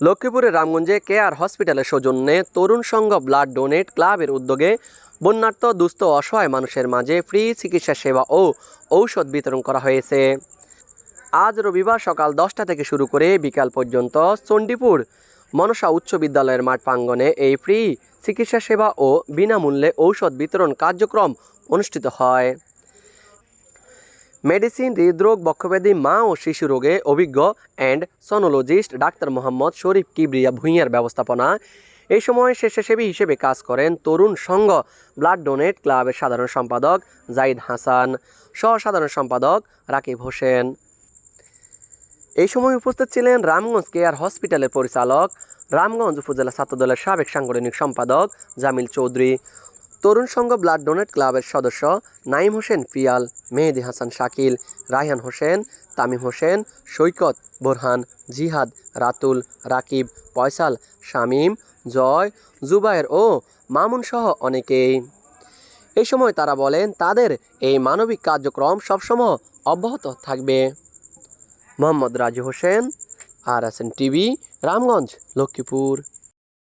লক্ষ্মীপুরের রামগঞ্জে কেয়ার হসপিটালের সৌজন্যে তরুণ সংঘ ব্লাড ডোনেট ক্লাবের উদ্যোগে বন্যার্থ, দুস্থ, অসহায় মানুষের মাঝে ফ্রি চিকিৎসা সেবা ও ঔষধ বিতরণ করা হয়েছে। আজ রবিবার সকাল দশটা থেকে শুরু করে বিকাল পর্যন্ত চণ্ডীপুর মনসা উচ্চ বিদ্যালয়ের মাঠ প্রাঙ্গণে এই ফ্রি চিকিৎসা সেবা ও বিনামূল্যে ঔষধ বিতরণ কার্যক্রম অনুষ্ঠিত হয়। মেডিসিন, হৃদরোগ, বক্ষব্যাধি, মা ও শিশু রোগে অভিজ্ঞ and sonologist doctor Mohammad Sharif Kibria ভূঁইয়ার ব্যবস্থাপনা। এই সময় স্বেচ্ছাসেবী হিসেবে কাজ করেন তরুণ সংঘ ব্লাড ডোনেট ক্লাবের সাধারণ সম্পাদক জাইদ হাসান সহ সাধারণ সম্পাদক রাকিব হোসেন। এই সময় উপস্থিত ছিলেন রামগঞ্জ কেয়ার হসপিটালের পরিচালক, রামগঞ্জ উপজেলা ছাত্রদলের সাবেক সাংগঠনিক সম্পাদক জামিল চৌধুরী। তরুণ সংঘ ব্লাড ডোনেট ক্লাবের সদস্য নাইম হোসেন পিয়াল মেহেদি হাসান শাকিল, রায়হান হোসেন, তামিম হোসেন, সৈকত বোরহান, জিহাদ, রাতুল, রাকিব, পয়সাল, শামীম, জয়, জুবায়ের ও মামুন সহ অনেকেই। এই সময় তারা বলেন, তাদের এই মানবিক কার্যক্রম সবসময় অব্যাহত থাকবে। Mohammad Raju Hossain, R S TV, Ramganj, Lakshmipur.